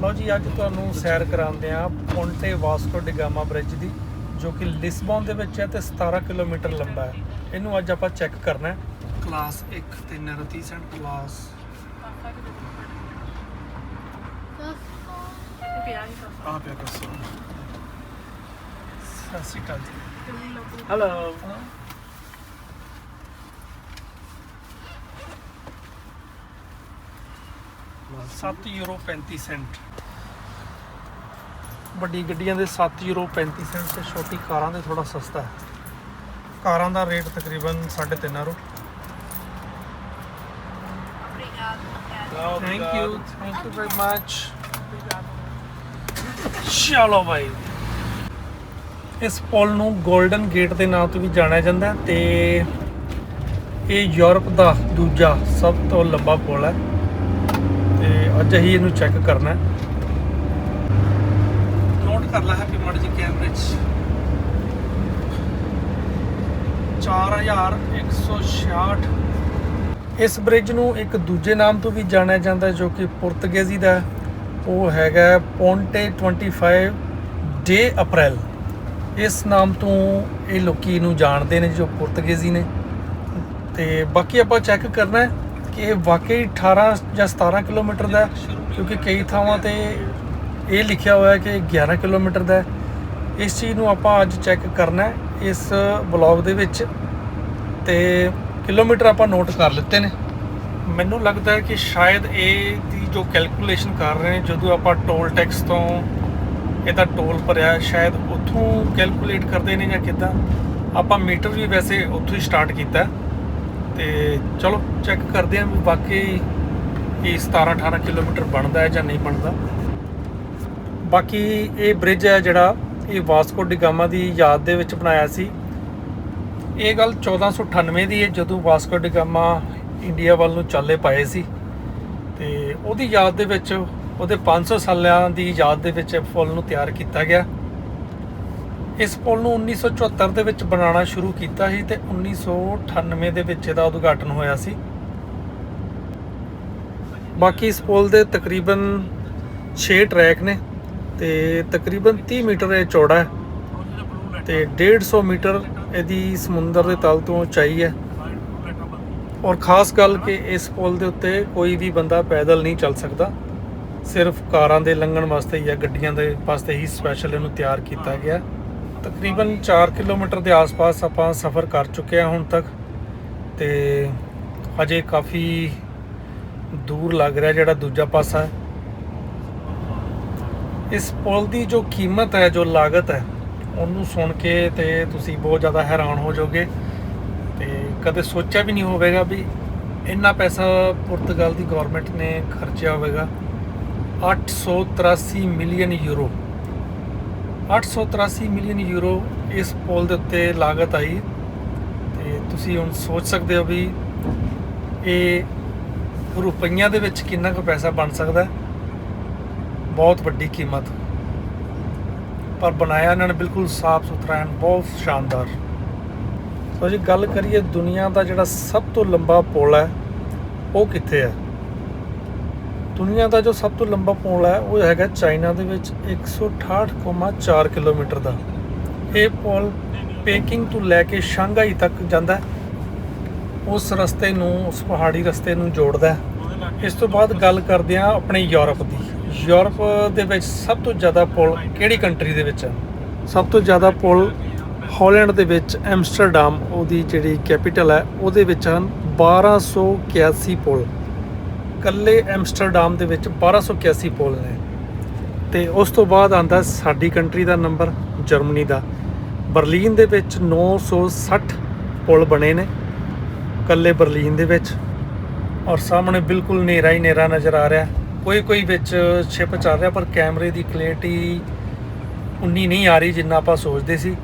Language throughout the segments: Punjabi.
ਲਓ ਜੀ ਅੱਜ ਤੁਹਾਨੂੰ ਸੈਰ ਕਰਾਉਂਦੇ ਆ Ponte Vasco da Gama bridge ਦੀ ਜੋ ਕਿ ਲਿਸਬਨ ਦੇ ਵਿੱਚ ਹੈ ਤੇ 17 ਕਿਲੋਮੀਟਰ ਲੰਬਾ ਹੈ। ਇਹਨੂੰ ਅੱਜ ਆਪਾਂ ਚੈੱਕ ਕਰਨਾ ਹੈ। ਕਲਾਸ 1 ਤੇ 30 ਸੈਂਟ ਕਲਾਸ। ਆ ਪਿਆ ਸਤਿ ਸ਼੍ਰੀ ਅਕਾਲ ਜੀ। Hello 7 euro 35 cent. ਵੱਡੀ ਗੱਡੀਆਂ ਦੇ 7 ਯੂਰੋ 35 ਸੈਂਟ ਤੇ ਛੋਟੀ ਕਾਰਾਂ ਦੇ ਥੋੜਾ ਸਸਤਾ ਹੈ। ਕਾਰਾਂ ਦਾ ਰੇਟ ਤਕਰੀਬਨ 3.5 euro thank you thank you very much ਚਲੋ ਭਾਈ ਇਸ ਪੁਲ ਨੂੰ 골ਡਨ ਗੇਟ ਦੇ ਨਾਂ ਤੋਂ ਵੀ ਜਾਣਿਆ ਜਾਂਦਾ ਹੈ ਤੇ ਇਹ ਯੂਰਪ ਦਾ ਦੂਜਾ ਸਭ ਤੋਂ ਲੰਬਾ ਪੁਲ ਹੈ। ਤੇ ਅੱਜ ਅਸੀਂ ਇਹਨੂੰ ਚੈੱਕ ਕਰਨਾ ਹੈ। ਕਰ ਲਾ ਹੈਪੀ ਮੋਡ ਜੀ ਕੈਮਰੇ 'ਚ 4166 ਇਸ ਬ੍ਰਿਜ ਨੂੰ ਇੱਕ ਦੂਜੇ ਨਾਮ ਤੋਂ ਵੀ ਜਾਣਿਆ ਜਾਂਦਾ ਜੋ ਕਿ ਪੁਰਤਗਾਲੀ ਦਾ। ਉਹ ਹੈਗਾ ਪੌਂਟੇ 25 ਡੇ ਅਪ੍ਰੈਲ ਇਸ ਨਾਮ ਤੋਂ ਇਹ ਲੋਕੀ ਇਹਨੂੰ ਜਾਣਦੇ ਨੇ ਜੋ ਪੁਰਤਗਾਲੀ ਨੇ। ਤੇ ਬਾਕੀ ਆਪਾਂ ਚੈੱਕ ਕਰਨਾ ਹੈ ਕਿ ਇਹ ਵਾਕਈ 18 ਜਾਂ 17 ਕਿਲੋਮੀਟਰ ਦਾ ਕਿਉਂਕਿ ਕਈ ਥਾਵਾਂ ਤੇ ਇਹ ਲਿਖਿਆ ਹੋਇਆ ਹੈ ਕਿ 11 ਕਿਲੋਮੀਟਰ ਦਾ ਇਸ ਚੀਜ਼ ਨੂੰ ਆਪਾਂ ਅੱਜ ਚੈੱਕ ਕਰਨਾ ਹੈ, ਇਸ ਵਲੌਗ ਦੇ ਵਿੱਚ। ਤੇ ਕਿਲੋਮੀਟਰ ਆਪਾਂ ਨੋਟ ਕਰ ਲਿੱਤੇ ਨੇ। ਮੈਨੂੰ ਲੱਗਦਾ ਹੈ ਕਿ ਸ਼ਾਇਦ ਇਹ ਦੀ ਜੋ ਕੈਲਕੂਲੇਸ਼ਨ ਕਰ ਰਹੇ ਨੇ, ਜਦੋਂ ਆਪਾਂ ਟੋਲ ਟੈਕਸ ਤੋਂ ਇਹਦਾ ਟੋਲ ਭਰਿਆ, ਸ਼ਾਇਦ ਉੱਥੋਂ ਕੈਲਕੂਲੇਟ ਕਰਦੇ ਨੇ ਜਾਂ ਕਿੱਦਾਂ। ਆਪਾਂ ਮੀਟਰ ਵੀ ਵੈਸੇ ਉੱਥੋਂ ਹੀ ਸਟਾਰਟ ਕੀਤਾ ਹੈ। ਤੇ ਚਲੋ ਚੈੱਕ ਕਰਦੇ ਹਾਂ ਵੀ ਵਾਕਈ ਇਹ 17 18 ਕਿਲੋਮੀਟਰ ਬਣਦਾ ਹੈ ਜਾਂ ਨਹੀਂ ਬਣਦਾ। ਬਾਕੀ ਇਹ ਬ੍ਰਿਜ ਹੈ ਜਿਹੜਾ ਇਹ ਵਾਸਕੋ ਡੀ ਗਾਮਾ ਦੀ ਯਾਦ ਦੇ ਵਿੱਚ ਬਣਾਇਆ ਸੀ। ਇਹ ਗੱਲ 1498 ਦੀ ਹੈ, ਜਦੋਂ ਵਾਸਕੋ ਡੀ ਗਾਮਾ ਇੰਡੀਆ ਵੱਲ ਨੂੰ ਚਾਲੇ ਪਾਏ ਸੀ। ਤੇ ਉਹਦੀ ਯਾਦ ਦੇ ਵਿੱਚ, ਉਹਦੇ 500 ਸਾਲਾਂ ਦੀ ਯਾਦ ਦੇ ਵਿੱਚ ਇਹ ਪੁਲ ਨੂੰ ਤਿਆਰ ਕੀਤਾ ਗਿਆ। ਇਸ ਪੁਲ ਨੂੰ 1974 ਦੇ ਵਿੱਚ ਬਣਾਉਣਾ ਸ਼ੁਰੂ ਕੀਤਾ ਸੀ ਤੇ 1998 ਦੇ ਵਿੱਚ ਇਹਦਾ ਉਦਘਾਟਨ ਹੋਇਆ ਸੀ। ਬਾਕੀ ਇਸ ਪੁਲ ਦੇ ਤਕਰੀਬਨ 6 ਟਰੈਕ ਨੇ। ਤੇ ਤਕਰੀਬਨ 30 ਮੀਟਰ ਇਹ ਚੌੜਾ ਹੈ ਤੇ 150 ਮੀਟਰ ਇਹਦੀ ਸਮੁੰਦਰ ਦੇ ਤਲ ਤੋਂ ਉਚਾਈ ਹੈ। ਔਰ ਖਾਸ ਗੱਲ ਕਿ ਇਸ ਪੁਲ ਦੇ ਉੱਤੇ ਕੋਈ ਵੀ ਬੰਦਾ ਪੈਦਲ ਨਹੀਂ ਚੱਲ ਸਕਦਾ। ਸਿਰਫ ਕਾਰਾਂ ਦੇ ਲੰਘਣ ਵਾਸਤੇ ਜਾਂ ਗੱਡੀਆਂ ਦੇ ਵਾਸਤੇ ਹੀ ਸਪੈਸ਼ਲ ਇਹਨੂੰ ਤਿਆਰ ਕੀਤਾ ਗਿਆ। ਤਕਰੀਬਨ 4 ਕਿਲੋਮੀਟਰ ਦੇ ਆਸ-ਪਾਸ ਆਪਾਂ ਸਫ਼ਰ ਕਰ ਚੁੱਕੇ ਹਾਂ ਹੁਣ ਤੱਕ। ਤੇ ਅਜੇ ਕਾਫੀ ਦੂਰ ਲੱਗ ਰਿਹਾ ਜਿਹੜਾ ਦੂਜਾ ਪਾਸਾ ਹੈ। ਇਸ ਪੁਲ ਦੀ ਜੋ ਕੀਮਤ ਹੈ, ਜੋ ਲਾਗਤ ਹੈ, ਉਹਨੂੰ ਸੁਣ ਕੇ ਤੇ ਤੁਸੀਂ ਬਹੁਤ ਜ਼ਿਆਦਾ ਹੈਰਾਨ ਹੋ ਜਾਓਗੇ ਤੇ ਕਦੇ ਸੋਚਿਆ ਵੀ ਨਹੀਂ ਹੋਵੇਗਾ ਵੀ ਇੰਨਾ ਪੈਸਾ ਪੁਰਤਗਾਲ ਦੀ ਗਵਰਨਮੈਂਟ ਨੇ ਖਰਚਿਆ ਹੋਵੇਗਾ। 883 ਮਿਲੀਅਨ ਯੂਰੋ। 883 ਮਿਲੀਅਨ ਯੂਰੋ ਇਸ ਪੁਲ ਦੇ ਉੱਤੇ ਲਾਗਤ ਆਈ ਤੇ ਤੁਸੀਂ ਹੁਣ ਸੋਚ ਸਕਦੇ ਹੋ ਵੀ ਇਹ ਰੁਪਈਆਂ ਦੇ ਵਿੱਚ ਕਿੰਨਾ ਕੁ ਪੈਸਾ ਬਣ ਸਕਦਾ ਹੈ। ਬਹੁਤ ਵੱਡੀ ਕੀਮਤ। ਪਰ ਬਣਾਇਆ ਇਹਨਾਂ ਨੇ ਬਿਲਕੁਲ ਸਾਫ਼ ਸੁਥਰਾ ਐਨ ਬਹੁਤ ਸ਼ਾਨਦਾਰ। ਸੋ ਜੀ ਗੱਲ ਕਰੀਏ ਦੁਨੀਆ ਦਾ ਜਿਹੜਾ ਸਭ ਤੋਂ ਲੰਬਾ ਪੁਲ ਹੈ ਉਹ ਕਿੱਥੇ ਹੈ? ਦੁਨੀਆ ਦਾ ਜੋ ਸਭ ਤੋਂ ਲੰਬਾ ਪੁਲ ਹੈ ਉਹ ਹੈਗਾ ਚਾਈਨਾ ਦੇ ਵਿੱਚ 168,4 ਕਿਲੋਮੀਟਰ ਦਾ। ਇਹ ਪੁਲ ਪੇਕਿੰਗ ਤੋਂ ਲੈ ਕੇ ਸ਼ਾਂਘਾਈ ਤੱਕ ਜਾਂਦਾ ਉਸ ਰਸਤੇ ਨੂੰ ਉਸ ਪਹਾੜੀ ਰਸਤੇ ਨੂੰ ਜੋੜਦਾ ਇਸ ਤੋਂ ਬਾਅਦ ਗੱਲ ਕਰਦੇ ਹਾਂ ਆਪਣੇ ਯੂਰਪ ਦੀ। ਯੂਰਪ ਦੇ ਵਿੱਚ ਸਭ ਤੋਂ ਜ਼ਿਆਦਾ ਪੁਲ ਕਿਹੜੀ ਕੰਟਰੀ ਦੇ ਵਿੱਚ ਹੈ ਸਭ ਤੋਂ ਜ਼ਿਆਦਾ ਪੁਲ ਹਾਲੈਂਡ ਦੇ ਵਿੱਚ, ਐਮਸਟਰਡਮ, ਉਹਦੀ ਜਿਹੜੀ ਕੈਪੀਟਲ ਹੈ, ਉਹਦੇ ਵਿੱਚ ਹਨ 1281 ਪੁਲ। ਕੱਲੇ ਐਮਸਟਰਡਮ ਦੇ ਵਿੱਚ 1281 ਪੁਲ ਨੇ। ਤੇ ਉਸ ਤੋਂ ਬਾਅਦ ਆਂਦਾ ਸਾਡੀ ਕੰਟਰੀ ਦਾ ਨੰਬਰ, ਜਰਮਨੀ ਦਾ। ਬਰਲਿਨ ਦੇ ਵਿੱਚ 960 ਪੁਲ ਬਣੇ ਨੇ ਕੱਲੇ ਬਰਲਿਨ ਦੇ ਵਿੱਚ। ਔਰ ਸਾਹਮਣੇ ਬਿਲਕੁਲ ਹਨੇਰਾ ਹੀ ਹਨੇਰਾ ਨਜ਼ਰ ਆ ਰਿਹਾ। ਕੋਈ ਕੋਈ ਵਿੱਚ ਛਿਪ ਚੱਲ ਰਿਹਾ, ਪਰ ਕੈਮਰੇ ਦੀ ਕਲੈਰਿਟੀ ਉਨੀ ਨਹੀਂ ਆ ਰਹੀ ਜਿੰਨਾ ਆਪਾਂ ਸੋਚਦੇ ਸੀ।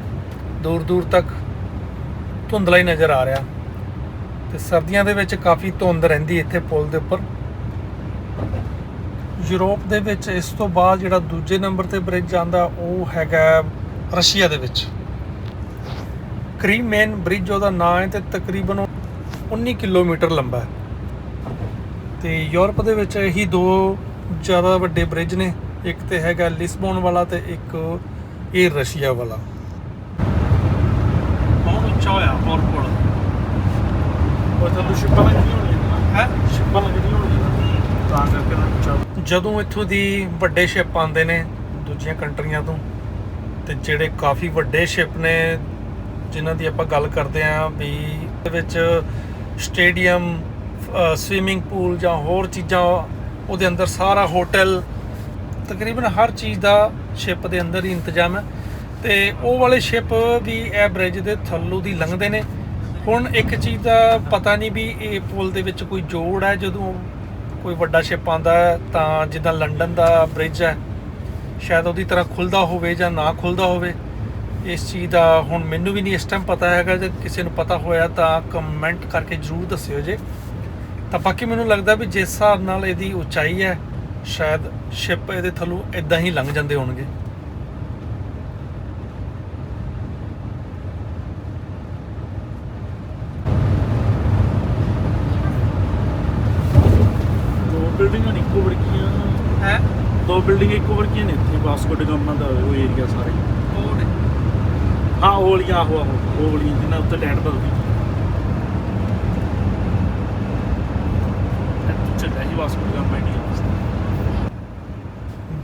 ਦੂਰ ਦੂਰ ਤੱਕ ਧੁੰਦਲਾ ਹੀ ਨਜ਼ਰ ਆ ਰਿਹਾ। ਤੇ ਸਰਦੀਆਂ ਦੇ ਵਿੱਚ ਕਾਫੀ ਧੁੰਦ ਰਹਿੰਦੀ ਇੱਥੇ ਪੁਲ ਦੇ ਉੱਪਰ। ਯੂਰਪ ਦੇ ਵਿੱਚ ਇਸ ਤੋਂ ਬਾਅਦ ਜਿਹੜਾ ਦੂਜੇ ਨੰਬਰ ਤੇ ਬ੍ਰਿਜ ਆਂਦਾ ਉਹ ਹੈਗਾ ਰਸ਼ੀਆ ਦੇ ਵਿੱਚ। ਕ੍ਰੀਮੇਨ ਬ੍ਰਿਜ ਉਹਦਾ ਨਾਂ ਹੈ ਤੇ ਤਕਰੀਬਨ 19 ਕਿਲੋਮੀਟਰ ਲੰਬਾ ਹੈ। ਤੇ ਯੂਰਪ ਦੇ ਵਿੱਚ ਇਹੀ ਦੋ ਜ਼ਿਆਦਾ ਵੱਡੇ ਬ੍ਰਿਜ ਨੇ। ਇੱਕ ਤੇ ਹੈਗਾ ਲਿਸਬਨ ਵਾਲਾ ਤੇ ਇੱਕ ਇਹ ਰਸ਼ੀਆ ਵਾਲਾ। ਬਹੁਤ ਉੱਚਾ ਹੋਇਆ ਹੋਰ ਪੁਲ ਉਹ ਤੁਹਾਨੂੰ ਸ਼ਿਪਾਂ ਲੱਗੀਆਂ ਹੋਣੀਆਂ ਹੈ? ਸ਼ਿਪਾਂ ਲੱਗੀਆਂ ਹੋਣੀਆਂ ਤਾਂ ਕਰਕੇ ਨਾ ਉੱਚਾ। ਜਦੋਂ ਇੱਥੋਂ ਦੀ ਵੱਡੇ ਸ਼ਿਪ ਆਉਂਦੇ ਨੇ ਦੂਜੀਆਂ ਕੰਟਰੀਆਂ ਤੋਂ ਤੇ ਜਿਹੜੇ ਕਾਫੀ ਵੱਡੇ ਸ਼ਿਪ ਨੇ ਜਿਨ੍ਹਾਂ ਦੀ ਆਪਾਂ ਗੱਲ ਕਰਦੇ ਆਂ ਵੀ ਵਿੱਚ ਸਟੇਡੀਅਮ ਸਵੀਮਿੰਗ ਪੂਲ ਜਾਂ ਹੋਰ ਚੀਜ਼ਾਂ ਉਹਦੇ ਅੰਦਰ ਸਾਰਾ ਹੋਟਲ ਤਕਰੀਬਨ ਹਰ ਚੀਜ਼ ਦਾ ਸ਼ਿਪ ਦੇ ਅੰਦਰ ਹੀ ਇੰਤਜ਼ਾਮ ਹੈ। ਤੇ ਉਹ ਵਾਲੇ ਸ਼ਿਪ ਵੀ ਇਹ ਬ੍ਰਿਜ ਦੇ ਥੱਲੋਂ ਦੀ ਲੰਘਦੇ ਨੇ। ਹੁਣ ਇੱਕ ਚੀਜ਼ ਦਾ ਪਤਾ ਨਹੀਂ ਵੀ ਇਹ ਪੁਲ ਦੇ ਵਿੱਚ ਕੋਈ ਜੋੜ ਹੈ, ਜਦੋਂ ਕੋਈ ਵੱਡਾ ਸ਼ਿਪ ਆਉਂਦਾ ਹੈ, ਤਾਂ ਜਿੱਦਾਂ ਲੰਡਨ ਦਾ ਬ੍ਰਿਜ ਹੈ, ਸ਼ਾਇਦ ਉਹਦੀ ਤਰ੍ਹਾਂ ਖੁੱਲਦਾ ਹੋਵੇ ਜਾਂ ਨਾ ਖੁੱਲਦਾ ਹੋਵੇ। ਇਸ ਚੀਜ਼ ਦਾ ਹੁਣ ਮੈਨੂੰ ਵੀ ਨਹੀਂ ਇਸ ਟਾਈਮ ਪਤਾ ਹੈਗਾ, ਜੇ ਕਿਸੇ ਨੂੰ ਪਤਾ ਹੋਇਆ ਤਾਂ ਕਮੈਂਟ ਕਰਕੇ ਜਰੂਰ ਦੱਸਿਓ ਜੇ। ਤਾਂ ਬਾਕੀ ਮੈਨੂੰ ਲੱਗਦਾ ਵੀ ਜਿਸ ਹਿਸਾਬ ਨਾਲ ਇਹਦੀ ਉਚਾਈ ਹੈ ਸ਼ਾਇਦ ਸ਼ਿਪ ਇਹਦੇ ਥੱਲੋਂ ਇਦਾਂ ਹੀ ਲੰਘ ਜਾਂਦੇ ਹੋਣਗੇ। ਦੋ ਬਿਲਡਿੰਗਾਂ ਨੇ ਇੱਕੋ ਵਰਗੀਆਂ। ਹੈ? ਦੋ ਬਿਲਡਿੰਗ ਇੱਕੋ ਵਰਗੀਆਂ ਨੇ ਇੱਥੇ ਵਾਸਕੋ ਡ ਗਾਮਾ ਦਾ ਉਹ ਏਰੀਆ ਸਾਰੇ। ਹਾਂ ਉਹ ਵਾਲੀਆਂ ਆਹੋ ਆਹੋ ਉਹ ਵਾਲੀਆਂ ਜਿਨ੍ਹਾਂ ਉੱਤੇ ਲੈਂਡ ਬਲਦੀ ਜੀ ਵਾਸਕੋ ਡ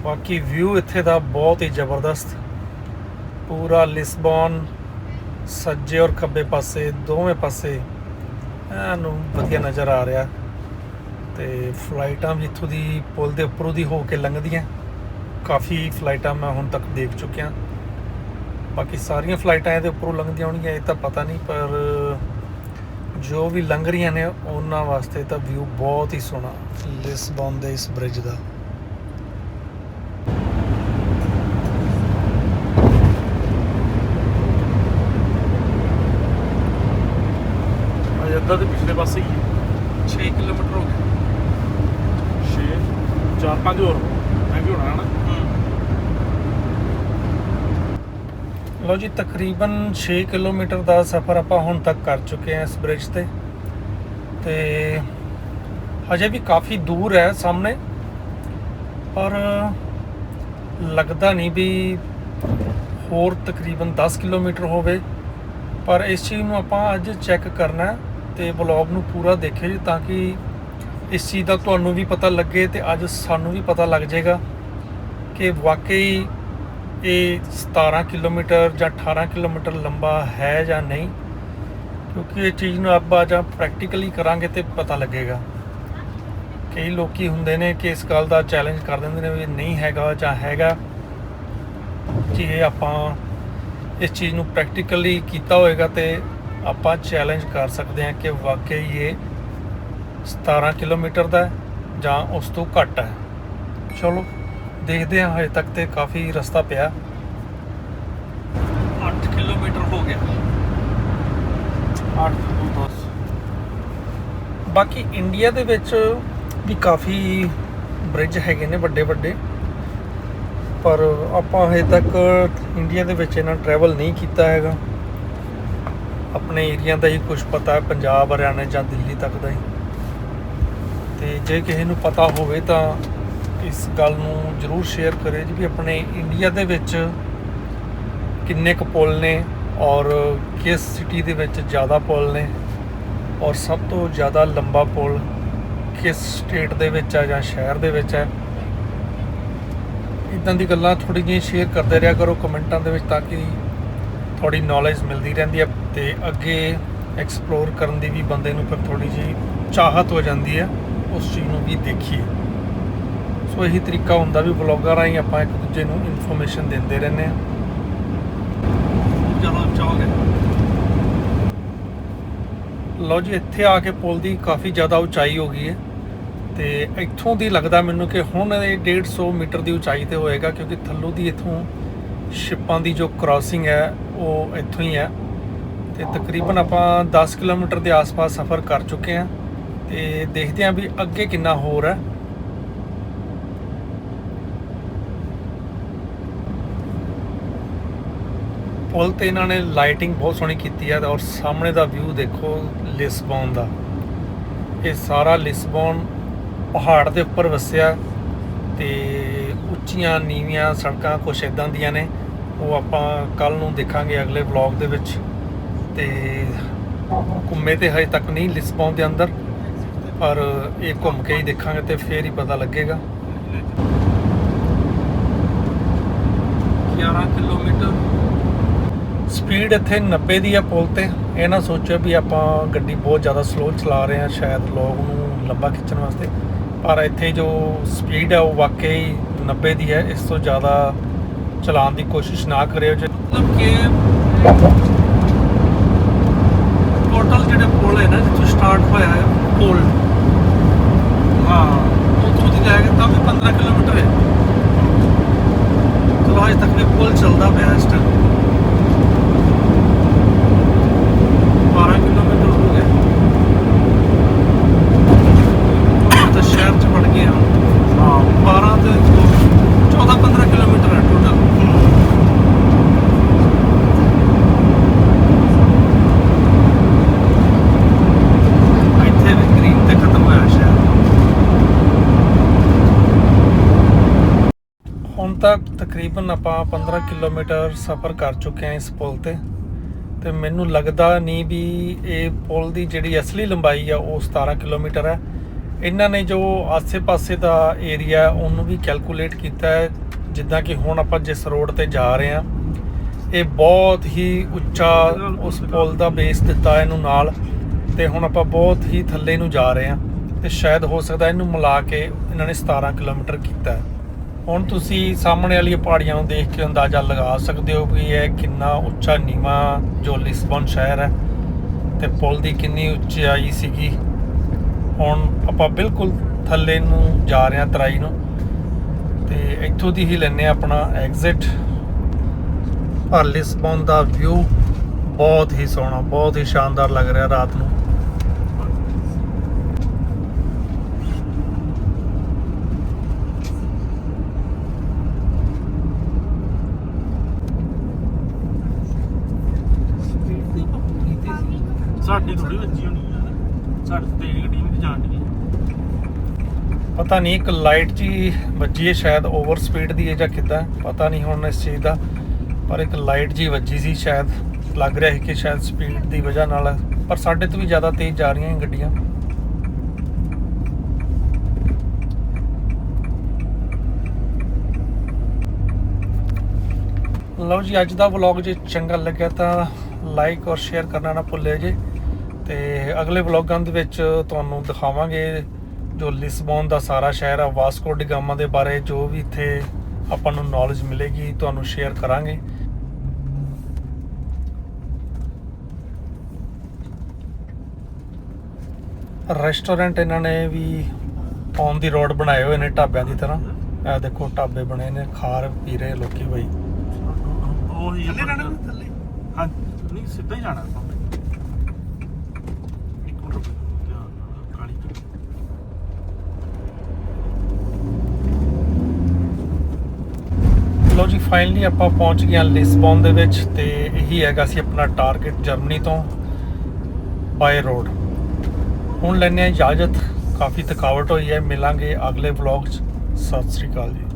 ਬਾਕੀ ਵਿਊ ਇੱਥੇ ਦਾ ਬਹੁਤ ਹੀ ਜ਼ਬਰਦਸਤ। ਪੂਰਾ ਲਿਸਬਨ, ਸੱਜੇ ਔਰ ਖੱਬੇ ਪਾਸੇ, ਦੋਵੇਂ ਪਾਸੇ ਇਹਨੂੰ ਵਧੀਆ ਨਜ਼ਰ ਆ ਰਿਹਾ। ਤੇ ਫਲਾਈਟਾਂ ਵੀ ਇੱਥੋਂ ਦੀ ਪੁਲ ਦੇ ਉੱਪਰੋਂ ਦੀ ਹੋ ਕੇ ਲੰਘਦੀਆਂ। ਕਾਫੀ ਫਲਾਈਟਾਂ ਮੈਂ ਹੁਣ ਤੱਕ ਦੇਖ ਚੁੱਕਿਆ। ਬਾਕੀ ਸਾਰੀਆਂ ਫਲਾਈਟਾਂ ਇਹਦੇ ਉੱਪਰੋਂ ਲੰਘਦੀਆਂ ਹੋਣਗੀਆਂ, ਇਹ ਤਾਂ ਪਤਾ ਨਹੀਂ, ਪਰ ਜੋ ਵੀ ਲੰਘ ਰਹੀਆਂ ਨੇ ਉਹਨਾਂ ਵਾਸਤੇ ਤਾਂ ਵਿਊ ਬਹੁਤ ਹੀ ਸੋਹਣਾ, ਲਿਸਬਨ ਦੇ ਇਸ ਬ੍ਰਿਜ ਦਾ ਅਜੇ ਅੱਧਾ ਤੇ ਪਿਛਲੇ ਪਾਸੇ ਹੀ 6 ਕਿਲੋਮੀਟਰ ਹੋ ਗਿਆ 6 4 5 ਹੋਰ ਮੈਂ ਵੀ ਹੋਣਾ ਨਾ ਲਓ ਜੀ, ਤਕਰੀਬਨ 6 ਕਿਲੋਮੀਟਰ ਦਾ ਸਫ਼ਰ ਆਪਾਂ ਹੁਣ ਤੱਕ ਕਰ ਚੁੱਕੇ ਹਾਂ ਇਸ ਬ੍ਰਿਜ ਤੇ। ਤੇ ਹਜੇ ਵੀ ਕਾਫੀ ਦੂਰ ਹੈ ਸਾਹਮਣੇ, ਪਰ ਲੱਗਦਾ ਨਹੀਂ ਵੀ ਹੋਰ ਤਕਰੀਬਨ 10 ਕਿਲੋਮੀਟਰ ਹੋਵੇ। ਪਰ ਇਸ ਚੀਜ਼ ਨੂੰ ਆਪਾਂ ਅੱਜ ਚੈੱਕ ਕਰਨਾ ਹੈ ਤੇ ਵਲੌਗ ਨੂੰ ਪੂਰਾ ਦੇਖਿਓ ਜੀ, ਤਾਂ ਕਿ ਇਸ ਚੀਜ਼ ਦਾ ਤੁਹਾਨੂੰ ਵੀ ਪਤਾ ਲੱਗੇ ਤੇ ਅੱਜ ਸਾਨੂੰ ਵੀ ਪਤਾ ਲੱਗ ਜਾਏਗਾ ਕਿ ਵਾਕਈ ਇਹ 17 ਕਿਲੋਮੀਟਰ ਜਾਂ 18 ਕਿਲੋਮੀਟਰ ਲੰਬਾ ਹੈ ਜਾਂ ਨਹੀਂ? ਕਿਉਂਕਿ ਇਹ ਚੀਜ਼ ਨੂੰ ਆਪਾਂ ਜਾਂ ਪ੍ਰੈਕਟੀਕਲੀ ਕਰਾਂਗੇ ਤੇ ਪਤਾ ਲੱਗੇਗਾ। ਕਈ ਲੋਕੀ ਹੁੰਦੇ ਨੇ ਕਿ ਇਸ ਗੱਲ ਦਾ ਚੈਲੰਜ ਕਰ ਦਿੰਦੇ ਨੇ ਵੀ ਨਹੀਂ ਹੈਗਾ ਜਾਂ ਹੈਗਾ ਜੇ ਆਪਾਂ ਇਸ ਚੀਜ਼ ਨੂੰ ਪ੍ਰੈਕਟੀਕਲੀ ਕੀਤਾ ਹੋਏਗਾ ਤੇ ਆਪਾਂ ਚੈਲੰਜ ਕਰ ਸਕਦੇ ਹਾਂ ਕਿ ਵਾਕਈ ਇਹ 17 ਕਿਲੋਮੀਟਰ ਦਾ ਜਾਂ ਉਸ ਤੋਂ ਘੱਟ ਹੈ। ਚਲੋ। ਦੇਖਦੇ ਹਾਂ ਹਜੇ ਤੱਕ ਤੇ ਕਾਫੀ ਰਸਤਾ ਪਿਆ। 8 ਕਿਲੋਮੀਟਰ ਹੋ ਗਿਆ। 8 ਤੋਂ 10 ਬਾਕੀ ਇੰਡੀਆ ਦੇ ਵਿੱਚ ਵੀ ਕਾਫੀ ਬ੍ਰਿਜ ਹੈਗੇ ਨੇ ਵੱਡੇ ਵੱਡੇ। ਪਰ ਆਪਾਂ ਹਜੇ ਤੱਕ ਇੰਡੀਆ ਦੇ ਵਿੱਚ ਇਹਨਾਂ ਟਰੈਵਲ ਨਹੀਂ ਕੀਤਾ ਹੈਗਾ। ਆਪਣੇ ਏਰੀਆ ਦਾ ਹੀ ਕੁਝ ਪਤਾ ਹੈ ਪੰਜਾਬ ਹਰਿਆਣਾ ਜਾਂ ਦਿੱਲੀ ਤੱਕ ਦਾ ਹੀ। ਤੇ ਜੇ ਕਿਸੇ ਨੂੰ ਪਤਾ ਹੋਵੇ ਤਾਂ ਇਸ ਗੱਲ ਨੂੰ ਜਰੂਰ ਸ਼ੇਅਰ ਕਰਿਓ ਜੀ ਵੀ ਆਪਣੇ ਇੰਡੀਆ ਦੇ ਵਿੱਚ ਕਿੰਨੇ ਕੁ ਪੁਲ ਨੇ ਔਰ ਕਿਸ ਸਿਟੀ ਦੇ ਵਿੱਚ ਜ਼ਿਆਦਾ ਪੁਲ ਨੇ ਔਰ ਸਭ ਤੋਂ ਜ਼ਿਆਦਾ ਲੰਬਾ ਪੁਲ ਕਿਸ ਸਟੇਟ ਦੇ ਵਿੱਚ ਹੈ ਜਾਂ ਸ਼ਹਿਰ ਦੇ ਵਿੱਚ ਹੈ। ਇਦਾਂ ਦੀ ਗੱਲਾਂ ਥੋੜੀ ਜਿਹੀ ਸ਼ੇਅਰ ਕਰਦੇ ਰਿਹਾ ਕਰੋ ਕਮੈਂਟਾਂ ਦੇ ਵਿੱਚ ਤਾਂ ਕਿ ਥੋੜੀ ਨੌਲੇਜ ਮਿਲਦੀ ਰਹਿੰਦੀ ਹੈ ਤੇ ਅੱਗੇ ਐਕਸਪਲੋਰ ਕਰਨ ਦੀ ਵੀ ਬੰਦੇ ਨੂੰ ਫਿਰ ਥੋੜੀ ਜਿਹੀ ਚਾਹਤ ਹੋ ਜਾਂਦੀ ਹੈ, ਉਸ ਚੀਜ਼ ਨੂੰ ਵੀ ਦੇਖੀਏ। ਸੋ ਇਹੀ ਤਰੀਕਾ ਹੁੰਦਾ ਵੀ ਵਲੌਗਰ ਰਾਹੀਂ ਆਪਾਂ ਇੱਕ ਦੂਜੇ ਨੂੰ ਇਨਫੋਰਮੇਸ਼ਨ ਦਿੰਦੇ ਰਹਿੰਦੇ ਆ ਜਦੋਂ ਚਾਹੋਗੇ ਲਓ ਜੀ ਇੱਥੇ ਆ ਕੇ ਪੁਲ ਦੀ ਕਾਫੀ ਜ਼ਿਆਦਾ ਉਚਾਈ ਹੋ ਗਈ ਹੈ ਤੇ ਇੱਥੋਂ ਦੀ ਲੱਗਦਾ ਮੈਨੂੰ ਕਿ ਹੁਣ ਇਹ 150 ਮੀਟਰ ਦੀ ਉਚਾਈ ਤੇ ਹੋਏਗਾ ਕਿਉਂਕਿ ਥੱਲੋਂ ਦੀ ਇੱਥੋਂ ਸ਼ਿਪਾਂ ਦੀ ਜੋ ਕ੍ਰਾਸਿੰਗ ਹੈ ਉਹ ਇੱਥੋਂ ਹੀ ਹੈ। ਤੇ ਤਕਰੀਬਨ ਆਪਾਂ 10 ਕਿਲੋਮੀਟਰ ਦੇ ਆਸ-ਪਾਸ ਸਫ਼ਰ ਕਰ ਚੁੱਕੇ ਹਾਂ ਤੇ ਦੇਖਦੇ ਹਾਂ ਵੀ ਅੱਗੇ ਕਿੰਨਾ ਹੋਰ ਹੈ। ਪੁਲ ਤੇ ਇਹਨਾਂ ਨੇ ਲਾਈਟਿੰਗ ਬਹੁਤ ਸੋਹਣੀ ਕੀਤੀ ਹੈ ਔਰ ਸਾਹਮਣੇ ਦਾ ਵਿਊ ਦੇਖੋ ਲਿਸਬਨ ਦਾ। ਇਹ ਸਾਰਾ ਲਿਸਬਨ ਪਹਾੜ ਦੇ ਉੱਪਰ ਵਸਿਆ ਤੇ ਉੱਚੀਆਂ ਨੀਵੀਆਂ ਸੜਕਾਂ ਕੁਛ ਇਦਾਂ ਦੀਆਂ ਨੇ, ਉਹ ਆਪਾਂ ਕੱਲ ਨੂੰ ਦੇਖਾਂਗੇ ਅਗਲੇ ਵਲੌਗ ਦੇ ਵਿੱਚ। ਤੇ ਘੁੰਮੇ ਤੇ ਹਜੇ ਤੱਕ ਨਹੀਂ ਲਿਸਬਨ ਦੇ ਅੰਦਰ, ਪਰ ਇਹ ਘੁੰਮ ਕੇ ਹੀ ਦੇਖਾਂਗੇ ਤੇ ਫੇਰ ਹੀ ਪਤਾ ਲੱਗੇਗਾ। 11 ਕਿਲੋਮੀਟਰ ਸਪੀਡ ਇੱਥੇ 90 ਦੀ ਆ ਪੁਲ ਤੇ। ਇਹ ਨਾ ਸੋਚੋ ਵੀ ਆਪਾਂ ਗੱਡੀ ਬਹੁਤ ਜ਼ਿਆਦਾ ਸਲੋ ਚਲਾ ਰਹੇ ਹਾਂ ਸ਼ਾਇਦ ਲੋਕ ਨੂੰ ਲੰਬਾ ਖਿੱਚਣ ਵਾਸਤੇ। ਪਰ ਇੱਥੇ ਜੋ ਸਪੀਡ ਹੈ ਉਹ ਵਾਕਈ 90 ਦੀ ਹੈ ਇਸ ਤੋਂ ਜ਼ਿਆਦਾ ਚਲਾਉਣ ਦੀ ਕੋਸ਼ਿਸ਼ ਨਾ ਕਰਿਓ ਜੇ। ਮਤਲਬ ਕਿ ਟੋਟਲ ਜਿਹੜੇ ਪੁਲ ਹੈ ਨਾ, ਜਿੱਥੋਂ ਸਟਾਰਟ ਹੋਇਆ ਹੈ, ਪੁਲ। ਹਾਂ, ਉੱਥੋਂ ਦੀ ਜਾਏਗਾ ਤਾਂ ਵੀ 15 ਕਿਲੋਮੀਟਰ ਹੈ। ਚਲੋ, ਅੱਜ ਤੱਕ ਵੀ ਪੁਲ ਚੱਲਦਾ ਪਿਆ ਇਸ ਟਾਈਮ 12 ਕਿਲੋਮੀਟਰ ਹੋ ਗਏ ਹੁਣ ਤਾਂ ਸ਼ਹਿਰ ਚ ਵੜ ਗਏ ਹਾਂ ਹਾਂ 12 ਤੇ 14 15 ਕਿਲੋਮੀਟਰ ਹੈ ਟੋਟਲ ਇੱਥੇ ਵੀ ਗ੍ਰੀਨ ਤੇ ਖਤਮ ਹੋਇਆ ਸ਼ਹਿਰ ਹੁਣ ਤੱਕ ਤਕਰੀਬਨ ਆਪਾਂ 15 ਕਿਲੋਮੀਟਰ ਸਫ਼ਰ ਕਰ ਚੁੱਕੇ ਹਾਂ ਇਸ ਪੁਲ ਤੇ। ਤੇ ਮੈਨੂੰ ਲੱਗਦਾ ਨਹੀਂ ਵੀ ਇਹ ਪੁਲ ਦੀ ਜਿਹੜੀ ਅਸਲੀ ਲੰਬਾਈ ਆ, ਉਹ 17 ਕਿਲੋਮੀਟਰ ਹੈ। ਇਹਨਾਂ ਨੇ ਜੋ ਆਸੇ-ਪਾਸੇ ਦਾ ਏਰੀਆ ਉਹਨੂੰ ਵੀ ਕੈਲਕੂਲੇਟ ਕੀਤਾ ਹੈ, ਜਿੱਦਾਂ ਕਿ ਹੁਣ ਆਪਾਂ ਜਿਸ ਰੋਡ ਤੇ ਜਾ ਰਹੇ ਹਾਂ, ਇਹ ਬਹੁਤ ਹੀ ਉੱਚਾ ਉਸ ਪੁਲ ਦਾ ਬੇਸ ਦਿੱਤਾ ਇਹਨੂੰ ਨਾਲ। ਤੇ ਹੁਣ ਆਪਾਂ ਬਹੁਤ ਹੀ ਥੱਲੇ ਨੂੰ ਜਾ ਰਹੇ ਹਾਂ। ਤੇ ਸ਼ਾਇਦ ਹੋ ਸਕਦਾ ਇਹਨੂੰ ਮਿਲਾ ਕੇ ਇਹਨਾਂ ਨੇ 17 ਕਿਲੋਮੀਟਰ ਕੀਤਾ ਹੈ। ਹੁਣ ਤੁਸੀਂ ਸਾਹਮਣੇ ਵਾਲੀਆਂ ਪਹਾੜੀਆਂ ਨੂੰ ਦੇਖ ਕੇ ਅੰਦਾਜ਼ਾ ਲਗਾ ਸਕਦੇ ਹੋ ਵੀ ਇਹ ਕਿੰਨਾ ਉੱਚਾ ਨੀਵਾ ਜੋ ਲਿਸਬਨ ਸ਼ਹਿਰ ਹੈ ਤੇ ਪੁਲ ਦੀ ਕਿੰਨੀ ਉਚਾਈ ਸੀਗੀ। ਹੁਣ ਆਪਾਂ ਬਿਲਕੁਲ ਥੱਲੇ ਨੂੰ ਜਾ ਰਹੇ ਹਾਂ ਤਰਾਈ ਨੂੰ ਤੇ ਇੱਥੋਂ ਦੀ ਹੀ ਲੈਨੇ ਆ ਆਪਣਾ ਐਗਜ਼ਿਟ ਪਰ ਲਿਸਬਨ ਦਾ ਵਿਊ ਬਹੁਤ ਹੀ ਸੋਹਣਾ, ਬਹੁਤ ਹੀ ਸ਼ਾਨਦਾਰ ਲੱਗ ਰਿਹਾ ਰਾਤ ਨੂੰ। ਸਾਡੀ ਥੋੜੀ ਵੱਜੀ ਹੋਣੀ ਆ। ਸਾਡੀ ਤੇਰੀ ਗੱਡੀ ਨਹੀਂ ਜਾਣ ਦੀ ਪਤਾ ਨਹੀਂ, ਇੱਕ ਲਾਈਟ ਜੀ ਵੱਜੀ ਹੈ ਸ਼ਾਇਦ ਓਵਰ ਸਪੀਡ ਦੀ ਹੈ ਜਾਂ ਕਿੱਦਾਂ, ਪਤਾ ਨਹੀਂ ਹੁਣ ਇਸ ਚੀਜ਼ ਦਾ, ਪਰ ਇੱਕ ਲਾਈਟ ਜੀ ਵੱਜੀ ਸੀ ਸ਼ਾਇਦ, ਲੱਗ ਰਿਹਾ ਹੈ ਕਿ ਸ਼ਾਇਦ ਸਪੀਡ ਦੀ ਵਜ੍ਹਾ ਨਾਲ, ਪਰ ਸਾਡੇ ਤੋਂ ਵੀ ਜ਼ਿਆਦਾ ਤੇਜ਼ ਜਾ ਰਹੀਆਂ ਇਹ ਗੱਡੀਆਂ। ਲਓ ਜੀ, ਅੱਜ ਦਾ ਵਲੌਗ ਜੇ ਚੰਗਾ ਲੱਗਿਆ ਤਾਂ ਲਾਈਕ ਔਰ ਸ਼ੇਅਰ ਕਰਨਾ ਨਾ ਭੁੱਲਿਓ ਜੀ। ਤੇ ਅਗਲੇ ਵਲੌਗਾਂ ਦੇ ਵਿੱਚ ਤੁਹਾਨੂੰ ਦਿਖਾਵਾਂਗੇ ਜੋ ਲਿਸਬਨ ਦਾ ਸਾਰਾ ਸ਼ਹਿਰ ਆ ਵਾਸਕੋ ਡੀ ਗਾਮਾ ਦੇ ਬਾਰੇ ਜੋ ਵੀ ਇੱਥੇ ਆਪਾਂ ਨੂੰ ਨੌਲੇਜ ਮਿਲੇਗੀ ਤੁਹਾਨੂੰ ਸ਼ੇਅਰ ਕਰਾਂਗੇ। ਰੈਸਟੋਰੈਂਟ ਇਹਨਾਂ ਨੇ ਵੀ ਔਨ ਦੀ ਰੋਡ ਬਣਾਏ ਹੋਏ ਨੇ ਢਾਬਿਆਂ ਦੀ ਤਰ੍ਹਾਂ। ਇਹ ਦੇਖੋ ਢਾਬੇ ਬਣੇ ਨੇ ਖਾਰ ਪੀ ਰਹੇ ਲੋਕੀ ਬਈ। ਉਹ ਹੀ ਥੱਲੇ ਰਹਿਣਾ ਥੱਲੇ। ਹਾਂ ਨਹੀਂ ਸਿੱਧਾ ਹੀ ਜਾਣਾ ਆਪਾਂ ਇੱਕ ਮਿੰਟ ਰੁਕ ਧਿਆਨ ਨਾਲ ਕਾਲੀ ਚ ਲੋ ਜੀ ਫਾਈਨਲੀ ਆਪਾਂ ਪਹੁੰਚ ਗਏ ਹਾਂ ਲਿਸਬਨ ਦੇ ਵਿੱਚ ਤੇ ਇਹੀ ਹੈਗਾ ਸੀ ਆਪਣਾ ਟਾਰਗੇਟ ਜਰਮਨੀ ਤੋਂ ਬਾਏ ਰੋਡ ਹੁਣ ਲੈਣੇ ਆ ਇਜਾਜ਼ਤ। ਕਾਫੀ ਥਕਾਵਟ ਹੋਈ ਹੈ। ਮਿਲਾਂਗੇ ਅਗਲੇ ਵਲੌਗ 'ਚ। ਸਤਿ ਸ੍ਰੀ ਅਕਾਲ ਜੀ।